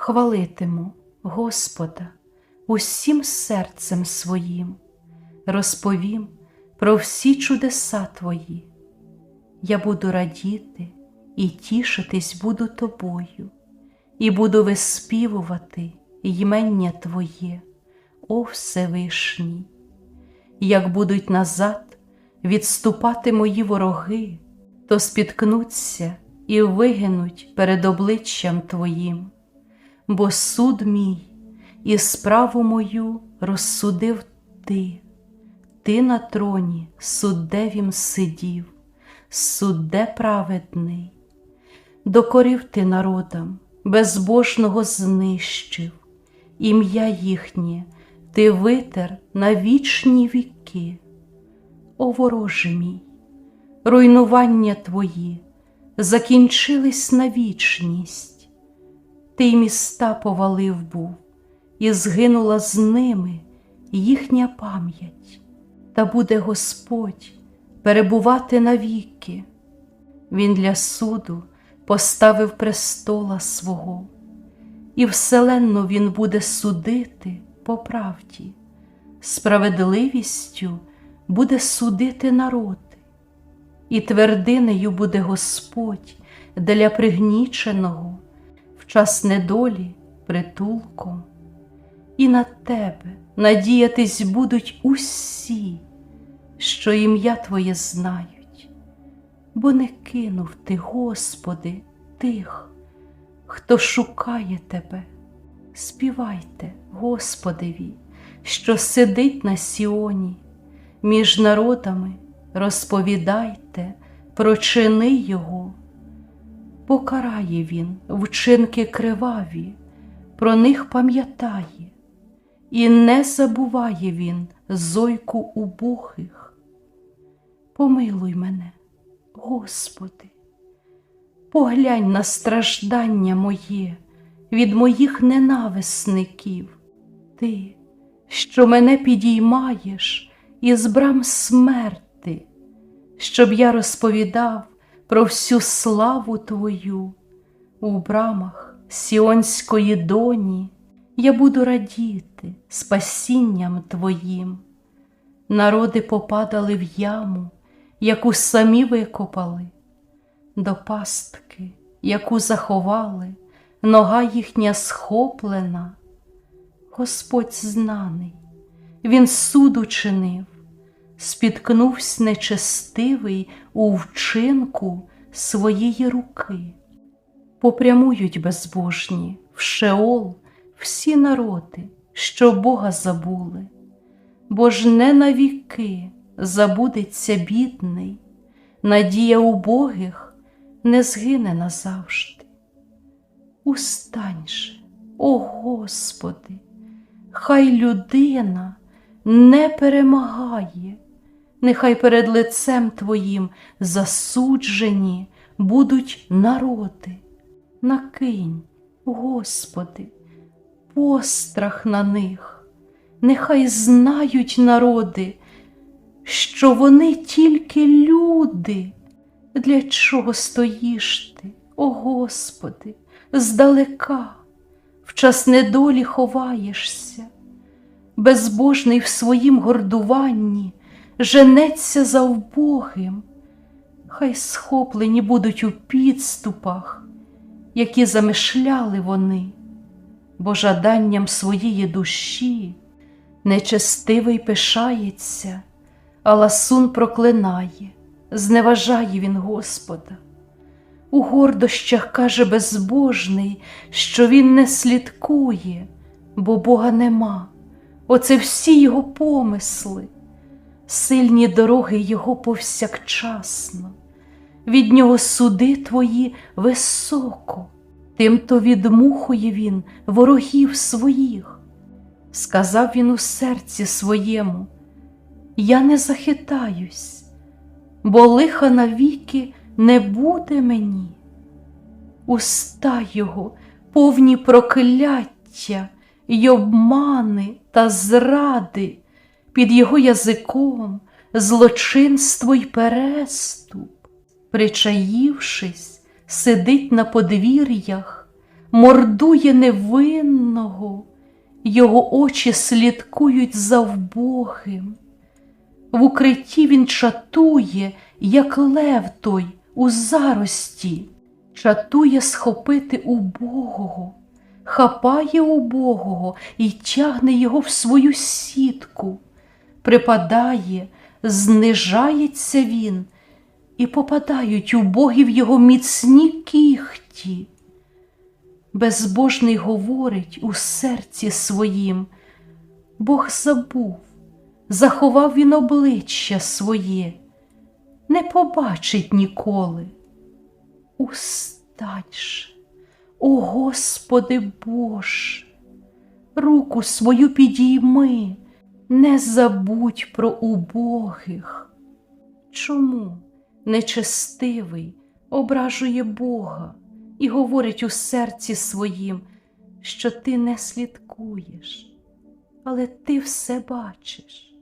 хвалитиму Господа усім серцем своїм, розповім про всі чудеса Твої. Я буду радіти і тішитись буду тобою, і буду виспівувати ймення Твоє, о Всевишній. Як будуть назад відступати мої вороги, то спіткнуться і вигинуть перед обличчям Твоїм, бо суд мій і справу мою розсудив Ти, Ти на троні суддевім сидів, судде праведний, докорив ти народам, безбожного знищив, ім'я їхнє ти витер на вічні віки. О вороже мій, руйнування твої закінчились на вічність, ти й міста повалив був, і згинула з ними їхня пам'ять, та буде Господь перебувати навіки. Він для суду поставив престола свого, і вселенну він буде судити по правді, справедливістю буде судити народи, і твердинею буде Господь для пригніченого час недолі притулком, і на тебе надіятись будуть усі, що ім'я Твоє знають, бо не кинув ти, Господи, тих, хто шукає Тебе. Співайте Господеві, що сидить на Сіоні, між народами розповідайте про чини Його. Покарає Він вчинки криваві, про них пам'ятає, і не забуває Він зойку убухих. Помилуй мене, Господи, поглянь на страждання моє від моїх ненависників, Ти, що мене підіймаєш із брам смерти, щоб я розповідав про всю славу Твою у брамах Сіонської доні. Я буду радіти спасінням Твоїм. Народи попадали в яму, яку самі викопали, до пастки, яку заховали, нога їхня схоплена. Господь знаний, Він суд учинив, спіткнувсь нечестивий у вчинку своєї руки. Попрямують безбожні в Шеол всі народи, що Бога забули, бо ж не навіки забудеться бідний, надія убогих не згине назавжди. Устань же, о Господи, хай людина не перемагає, нехай перед лицем Твоїм засуджені будуть народи. Накинь, Господи, пострах на них, нехай знають народи, що вони тільки люди. Для чого стоїш ти, о Господи, здалека, в час недолі ховаєшся, безбожний в своїм гордуванні женеться за вбогим, хай схоплені будуть у підступах, які замишляли вони, бо жаданням своєї душі нечестивий пишається, а ласун проклинає, зневажає він Господа. У гордощах каже безбожний, що він не слідкує, бо Бога нема. Оце всі його помисли, сильні дороги Його повсякчасно, від нього суди твої високо, тимто відмухує він ворогів своїх. Сказав він у серці своєму: Я не захитаюсь, бо лиха навіки не буде мені. Уста його повні прокляття й обмани та зради, під його язиком злочинство й переступ, причаївшись, сидить на подвір'ях, мордує невинного, його очі слідкують за вбогим. В укритті він чатує, як лев той у зарості, чатує схопити убогого, хапає убогого і тягне його в свою сітку, припадає, знижається він, і попадають убогі в його міцні кіхті. Безбожний говорить у серці своїм, Бог забув, заховав він обличчя своє, не побачить ніколи. Устань же, о Господи Боже, руку свою підійми, не забудь про убогих. Чому нечестивий ображує Бога і говорить у серці своїм, що ти не слідкуєш, але ти все бачиш,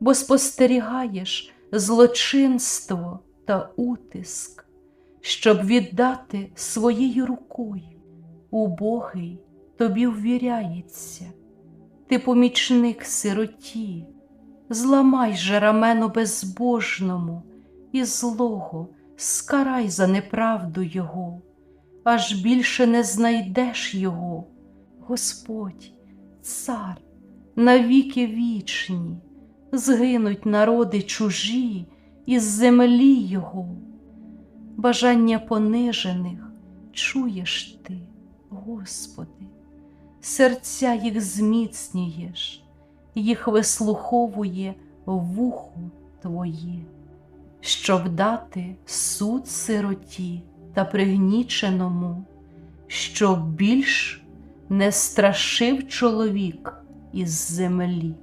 бо спостерігаєш злочинство та утиск, щоб віддати своєю рукою. Убогий тобі ввіряється, ти помічник сироті, зламай же рамено безбожному і злого, скарай за неправду його, аж більше не знайдеш його, Господь, цар, навіки вічні, згинуть народи чужі із землі Його. Бажання понижених чуєш ти, Господи, серця їх зміцнюєш, їх вислуховує вухо Твоє, щоб дати суд сироті та пригніченому, щоб більш не страшив чоловік із землі.